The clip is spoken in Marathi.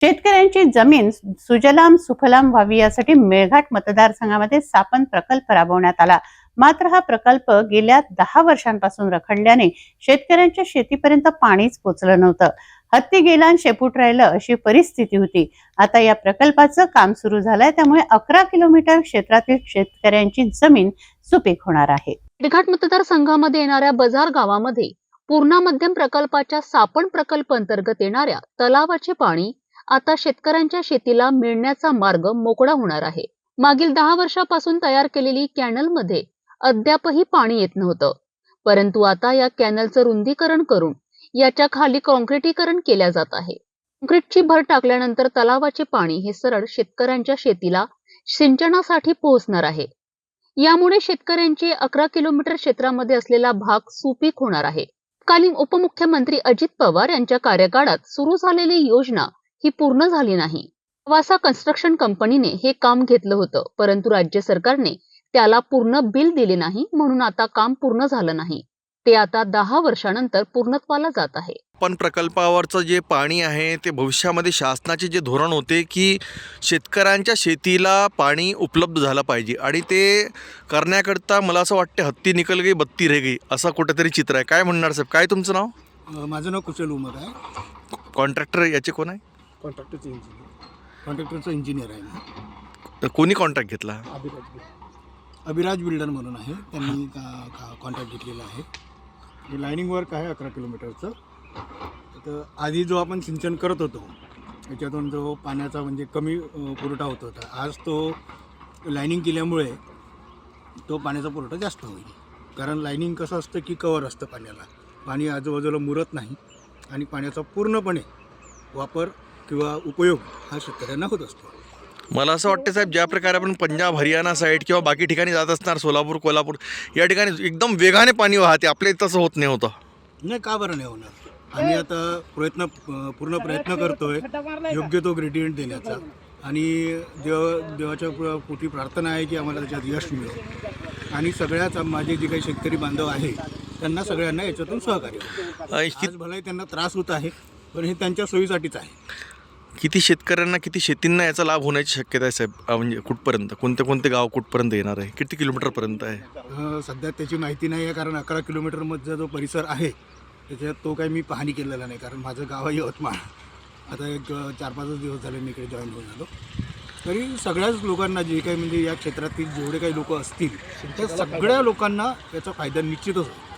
शेतकऱ्यांची जमीन सुजलाम सुफलाम व्हावी यासाठी मेळघाट मतदारसंघामध्ये सापन प्रकल्प राबवण्यात आला. मात्र हा प्रकल्प गेल्या दहा वर्षांपासून रखडल्याने शेतकऱ्यांच्या शेतीपर्यंत पाणीच पोचलं नव्हतं. हत्ती गेला शेपूट राहिलं अशी परिस्थिती होती. आता या प्रकल्पाचं काम सुरू झालंय त्यामुळे अकरा किलोमीटर क्षेत्रातील शेतकऱ्यांची जमीन सुपीक होणार आहे. मेळघाट मतदारसंघामध्ये येणाऱ्या बजार गावामध्ये पूर्णा मध्यम प्रकल्पाच्या सापण प्रकल्प अंतर्गत येणाऱ्या तलावाचे पाणी आता शेतकऱ्यांच्या शेतीला मिळण्याचा मार्ग मोकळा होणार आहे. मागील दहा वर्षापासून तयार केलेली कॅनलमध्ये अद्यापही पाणी येत नव्हतं. परंतु आता या कॅनलचं रुंदीकरण करून याच्या खाली कॉन्क्रिटीकरण केल्या जात आहे. कॉन्क्रीटची भर टाकल्यानंतर तलावाचे पाणी हे सरळ शेतकऱ्यांच्या शेतीला सिंचनासाठी पोहोचणार आहे. यामुळे शेतकऱ्यांचे अकरा किलोमीटर क्षेत्रामध्ये असलेला भाग सुपीक होणार आहे. कालीन उपमुख्यमंत्री अजित पवार यांच्या कार्यकाळात सुरू झालेली योजना ही पूर्ण झाली नाही. वासा कन्स्ट्रक्शन कंपनीने हे काम घेतलं होतं परंतु राज्य सरकारने त्याला पूर्ण बिल दिले नाही म्हणून आता काम पूर्ण झालं नाही. ते आता दहा वर्षानंतर पूर्णत्वाला जात आहे. पण प्रकल्पावरचं जे पाणी आहे ते भविष्यामध्ये शासनाचे जे धोरण होते की शेतकऱ्यांच्या शेतीला पाणी उपलब्ध झालं पाहिजे आणि ते करण्याकरता मला असं वाटतं हत्ती निकल गई बत्ती रह गई असं कुठेतरी चित्र आहे. काय म्हणणार साहेब? काय तुमचं नाव? माझं नाव कुशल उमर आहे. कॉन्ट्रॅक्टर याचे कोण आहे? कॉन्ट्रॅक्टरचं इंजिनियर कॉन्ट्रॅक्टरचं इंजिनियर आहे मी. तर कोणी कॉन्ट्रॅक्ट घेतला? अभिराज अभिराज बिल्डर म्हणून आहे. त्यांनी कॉन्ट्रॅक्ट घेतलेला आहे. हे लाईनिंग वर्क आहे अकरा किलोमीटरचं तर आधी जो आपण सिंचन करत होतो त्याच्यातून जो पाण्याचा म्हणजे कमी अ, पुरवठा होत होता आज तो लाईनिंग केल्यामुळे तो पाण्याचा पुरवठा जास्त होईल. कारण लाईनिंग कसं असतं की कवर असतं पाण्याला. पाणी आजूबाजूला मुरत नाही आणि पाण्याचा पूर्णपणे वापर किंवा उपयोग हा शेतकऱ्यांना होत असतो. मला असं वाटतं साहेब ज्या प्रकारे आपण पंजाब हरियाणा साईड किंवा बाकी ठिकाणी जात असणार सोलापूर कोल्हापूर या ठिकाणी एकदम वेगाने पाणी वाहते. आपल्या तसं होत नाही होतं. नाही का बरं नाही होणार? आम्ही आता प्रयत्न पूर्ण प्रयत्न करतोय. योग्य तो ग्रेडियंट देण्याचा. आणि देव देवाच्या पोटी प्रार्थना आहे की आम्हाला त्याच्यात यश मिळेल. आणि सगळ्याच माझे जे काही शेतकरी बांधव आहे त्यांना सगळ्यांना याच्यातून सहकार्य भलाही त्यांना त्रास होत आहे पण हे त्यांच्या सोयीसाठीच आहे. किती शेतकऱ्यांना किती शेतींना याचा लाभ होण्याची शक्यता आहे साहेब? म्हणजे कुठपर्यंत? कोणते कोणते गाव कुठपर्यंत येणार आहे? किती किलोमीटरपर्यंत आहे? सध्या त्याची माहिती नाही आहे कारण अकरा किलोमीटरमधचा जो परिसर आहे त्याच्यात तो काही मी पाहणी केलेला नाही कारण माझं गाव आहे यवतमाळ. आता एक चार पाचच दिवस झाले मी इकडे जॉईन होऊन आलो. तरी सगळ्याच लोकांना जे काही म्हणजे या क्षेत्रातील जेवढे काही लोक असतील त्या सगळ्या लोकांना याचा फायदा निश्चितच होतो